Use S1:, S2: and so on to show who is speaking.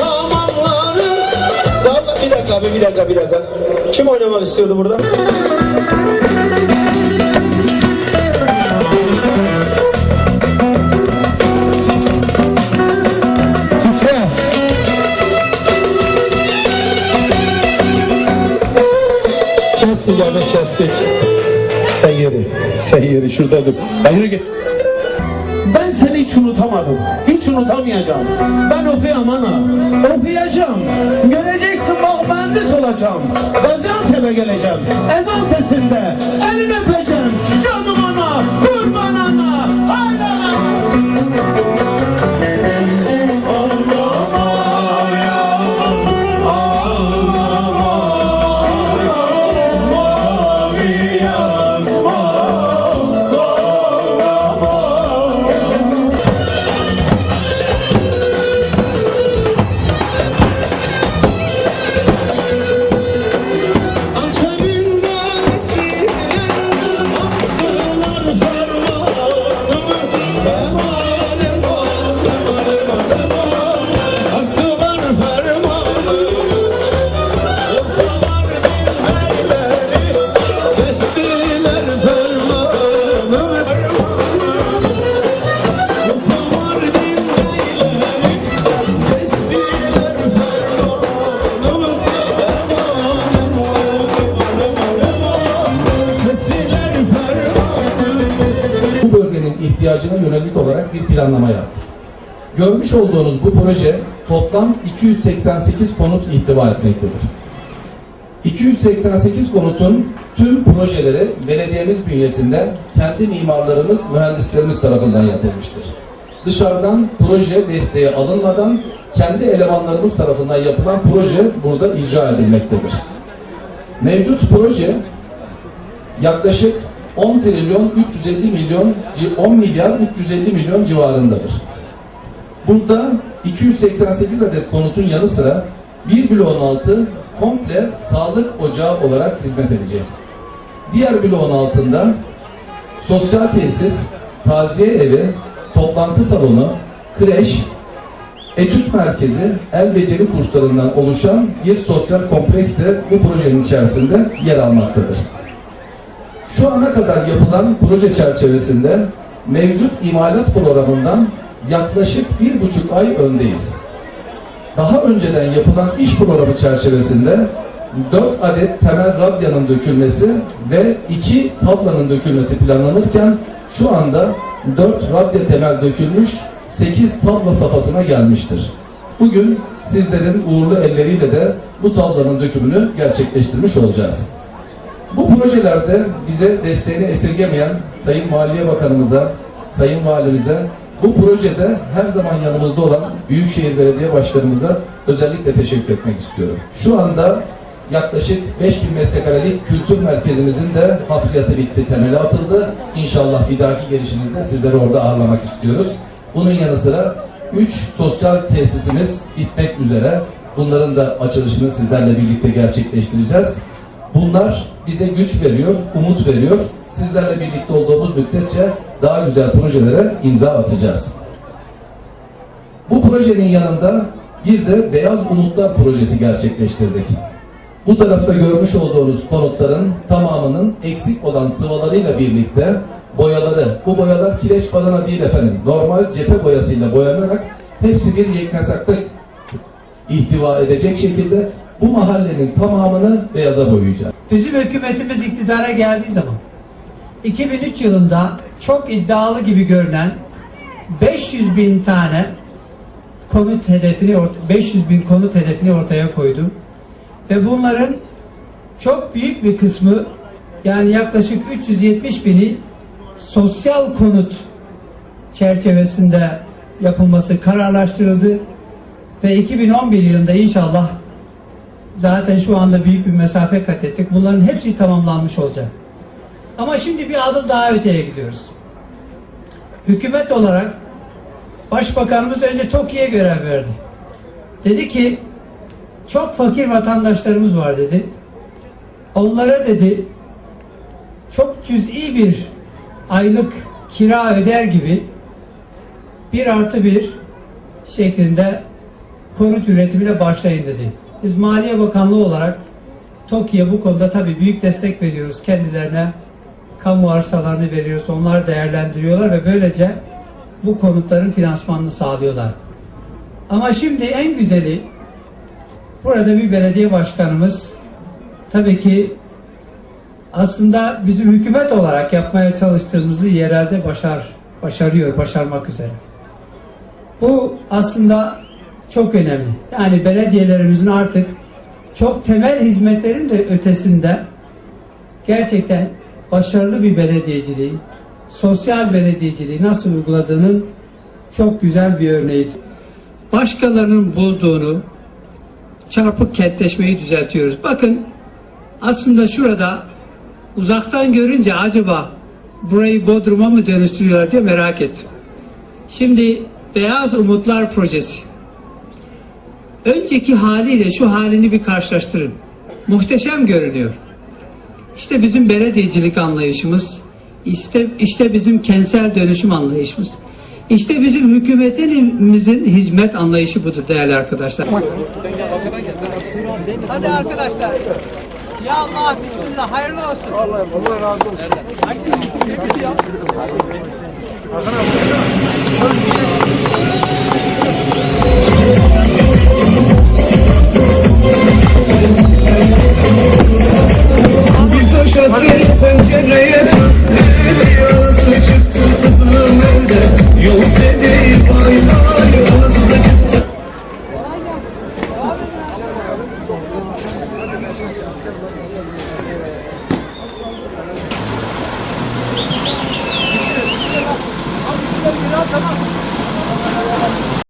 S1: Hamamları Sağda bir dakika abi bir dakika bir dakika. Kim oynamak istiyordu burada? Kestik abi kestik. Sen yeri. Sen yeri şurada dur. Ben yürü git. Ben seni hiç unutamadım. Hiç unutamayacağım. Ben okuyamam ana. Okuyacağım. Göreceksin bak mühendis olacağım. Gaziantep'e geleceğim. Ezan sesinde. Elini öpeceğim.
S2: İhtiyacına yönelik olarak bir planlama yaptık. Görmüş olduğunuz bu proje toplam 288 konut ihtiva etmektedir. 288 konutun tüm projeleri belediyemiz bünyesinde kendi mimarlarımız, mühendislerimiz tarafından yapılmıştır. Dışarıdan proje desteği alınmadan kendi elemanlarımız tarafından yapılan proje burada icra edilmektedir. Mevcut proje yaklaşık 10 trilyon 350 milyon 10 milyar 350 milyon civarındadır. Burada 288 adet konutun yanı sıra bir bloğun altı komple sağlık ocağı olarak hizmet edecek. Diğer bloğun altında sosyal tesis, taziye evi, toplantı salonu, kreş, etüt merkezi, el beceri kurslarından oluşan bir sosyal kompleks de bu projenin içerisinde yer almaktadır. Şu ana kadar yapılan proje çerçevesinde mevcut imalat programından yaklaşık bir buçuk ay öndeyiz. Daha önceden yapılan iş programı çerçevesinde 4 adet temel radyanın dökülmesi ve 2 tablanın dökülmesi planlanırken şu anda 4 radya temel dökülmüş 8 tabla safhasına gelmiştir. Bugün sizlerin uğurlu elleriyle de bu tablanın dökümünü gerçekleştirmiş olacağız. Bu projelerde bize desteğini esirgemeyen Sayın Maliye Bakanımıza, Sayın Valimize, bu projede her zaman yanımızda olan Büyükşehir Belediye Başkanımıza özellikle teşekkür etmek istiyorum. Şu anda yaklaşık 5000 metrekarelik kültür merkezimizin de hafriyatı bitti, temeli atıldı. İnşallah bir dahaki gelişimizde sizleri orada ağırlamak istiyoruz. Bunun yanı sıra 3 sosyal tesisimiz bitmek üzere. Bunların da açılışını sizlerle birlikte gerçekleştireceğiz. Bunlar bize güç veriyor, umut veriyor. Sizlerle birlikte olduğumuz müddetçe daha güzel projelere imza atacağız. Bu projenin yanında bir de Beyaz Umutlar projesi gerçekleştirdik. Bu tarafta görmüş olduğunuz konutların tamamının eksik olan sıvalarıyla birlikte boyaları, bu boyalar kireç badana değil efendim, normal cephe boyasıyla boyanarak hepsi bir yeknesakta ihtiva edecek şekilde bu mahallenin tamamını beyaza boyayacağız.
S3: Bizim hükümetimiz iktidara geldiği zaman 2003 yılında çok iddialı gibi görünen 500 bin tane konut hedefini ort- 500 bin konut hedefini ortaya koydu. Ve bunların çok büyük bir kısmı yani yaklaşık 370 bini sosyal konut çerçevesinde yapılması kararlaştırıldı ve 2011 yılında inşallah zaten şu anda büyük bir mesafe kat ettik. Bunların hepsi tamamlanmış olacak. Ama şimdi bir adım daha öteye gidiyoruz. Hükümet olarak Başbakanımız önce TOKİ'ye görev verdi. Dedi ki çok fakir vatandaşlarımız var dedi. Onlara dedi çok cüz'i bir aylık kira öder gibi bir artı bir şeklinde konut üretimine başlayın dedi. Biz Maliye Bakanlığı olarak TOKİ'ye bu konuda tabii büyük destek veriyoruz. Kendilerine kamu arsalarını veriyoruz. Onlar değerlendiriyorlar ve böylece bu konutların finansmanını sağlıyorlar. Ama şimdi en güzeli burada bir belediye başkanımız tabii ki aslında bizim hükümet olarak yapmaya çalıştığımızı yerelde başar, başarıyor, başarmak üzere. Bu aslında çok önemli. Yani belediyelerimizin artık çok temel hizmetlerin de ötesinde gerçekten başarılı bir belediyeciliği, sosyal belediyeciliği nasıl uyguladığının çok güzel bir örneğidir. Başkalarının bulduğunu çarpık kentleşmeyi düzeltiyoruz. Bakın aslında şurada uzaktan görünce acaba burayı Bodrum'a mı dönüştürüyorlar diye merak ettim. Şimdi Beyaz Umutlar Projesi. Önceki haliyle şu halini bir karşılaştırın. Muhteşem görünüyor. İşte bizim belediyecilik anlayışımız, işte, işte bizim kentsel dönüşüm anlayışımız. İşte bizim hükümetimizin hizmet anlayışı budur değerli arkadaşlar.
S4: Hadi arkadaşlar. Ya Allah bismillah hayırlı olsun. Allah Allah razı olsun.
S5: Bir